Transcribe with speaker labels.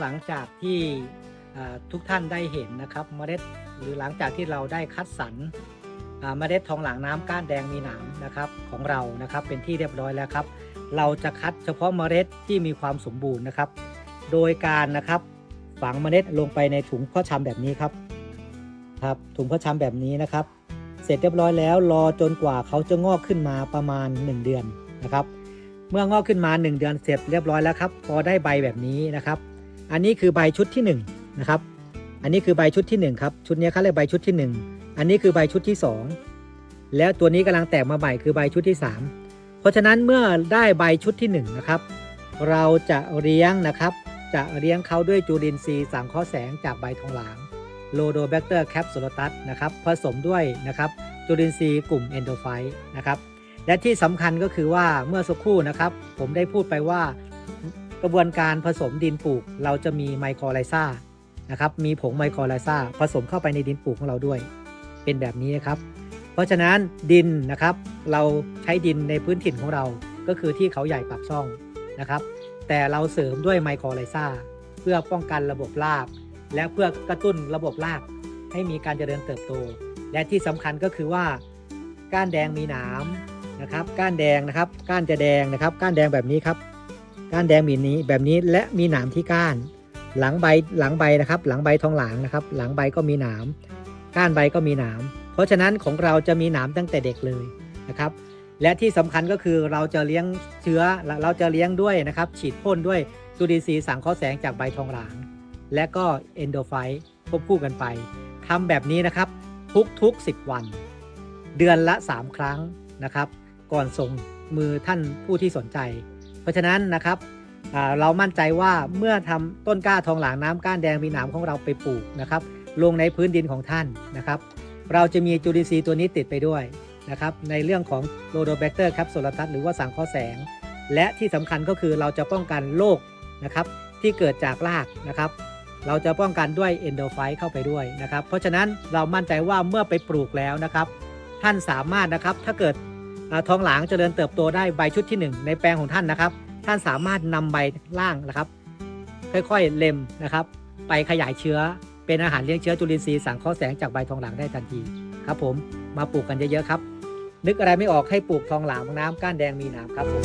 Speaker 1: หลังจากที่ทุกท่านได้เห็นนะครับเมล็ดหรือหลังจากที่เราได้คัดสรรเมล็ดทองหลางน้ำก้านแดงมีหนามนะครับของเรานะครับเป็นที่เรียบร้อยแล้วครับ เราจะคัดเฉพาะเมล็ดที่มีความสมบูรณ์นะครับ โดยการนะครับฝังเมล็ดลงไปในถุงพาะชำแบบนี้ครับครับถุงพาะชำแบบนี้นะครับ เสร็จเรียบร้อยแล้วรอจนกว่าเขาจะงอกขึ้นมาประมาณ 1 เดือนนะครับ เมื่องอกขึ้นมา 1 เดือนเสร็จเรียบร้อยแล้วครับพอได้ใบแบบนี้นะครับ อันนี้คือใบชุดที่1นะครับ อันนี้คือใบชุดที่1ครับ ชุดนี้เขาเรียกใบชุดที่ 1 อันนี้คือใบชุดที่ 2 แล้วตัวนี้กำลังแตกมาใหม่คือใบชุดที่ 3 เพราะฉะนั้นเมื่อได้ใบชุดที่1นะครับ เราจะเลี้ยงนะครับ จะเลี้ยงเขาด้วยจุลินทรีย์สังเคราะห์แสงจากใบทองหลางโลโดแบคเตอร์แคปซูลตัสนะครับ ผสมด้วยนะครับจุลินทรีย์กลุ่มเอนโดไฟต์นะครับ และที่สำคัญก็คือว่าเมื่อสักครู่นะครับ ผมได้พูดไปว่า กระบวนการผสมดินปลูก เราจะมีไมโครไลซานะครับมีผงไมโครไลซาผสมเข้าไปในดินปลูกของเราด้วย เป็นแบบนี้นะครับ เพราะฉะนั้นดินนะครับ เราใช้ดินในพื้นถิ่นของเราก็คือที่เขาใหญ่ปากช่องนะครับ แต่เราเสริมด้วยไมโครไลซาเพื่อป้องกันระบบราก และเพื่อกระตุ้นระบบราก ให้มีการเจริญเติบโต และที่สำคัญก็คือว่า ก้านแดงมีหนามนะครับ ก้านแดงนะครับ ก้านจะแดงนะครับ ก้านแดงแบบนี้ครับ ก้านแดงมีนี้แบบนี้และมีหนามที่ก้าน หลังใบหลังใบนะครับ หลังใบทองหลางนะครับ หลังใบก็มีหนามก้านใบก็มีหนามเพราะฉะนั้นของเราจะมีหนามตั้งแต่เด็กเลยนะครับ และที่สำคัญก็คือเราจะเลี้ยงเชื้อเราจะเลี้ยงด้วยนะครับ ฉีดพ่นด้วยจุลินทรีย์สังเคราะห์แสงจากใบทองหลาง และก็เอนโดไฟควบคู่กันไปทำแบบนี้นะครับทุกๆ 10 วัน เดือนละ 3 ครั้งนะครับ ก่อนส่งมือท่านผู้ที่สนใจ ราะฉะนั้นนะครับเรามั่นใจว่าเมื่อทำต้นกล้าทองหลางน้ำก้านแดงมีหนามของเราไปปลูกนะครับ ลงในพื้นดินของท่านนะครับ เราจะมีจุลินทรีย์ตัวนี้ติดไปด้วยนะครับ ในเรื่องของโรโดแบคเตอร์แคปซูลตัสหรือว่าสังเคราะห์แสง และที่สำคัญก็คือเราจะป้องกันโรคนะครับ ที่เกิดจากรากนะครับ เราจะป้องกันด้วยเอนโดไฟเข้าไปด้วยนะครับ เพราะฉะนั้นเรามั่นใจว่าเมื่อไปปลูกแล้วนะครับ ท่านสามารถนะครับถ้าเกิดทองหลางเจริญเติบโตได้ใบชุดที่ 1 ในแปลงของท่านนะครับ ท่านสามารถนำใบล่างนะครับ ค่อยๆเล็มนะครับ ไปขยายเชื้อเป็นอาหารเลี้ยงเชื้อจุลินทรีย์สังเคราะห์แสงจากใบทองหลางได้ทันทีครับ ผมมาปลูกกันเยอะๆครับ นึกอะไรไม่ออกให้ปลูกทองหลางน้ำก้านแดงมีหนามครับผม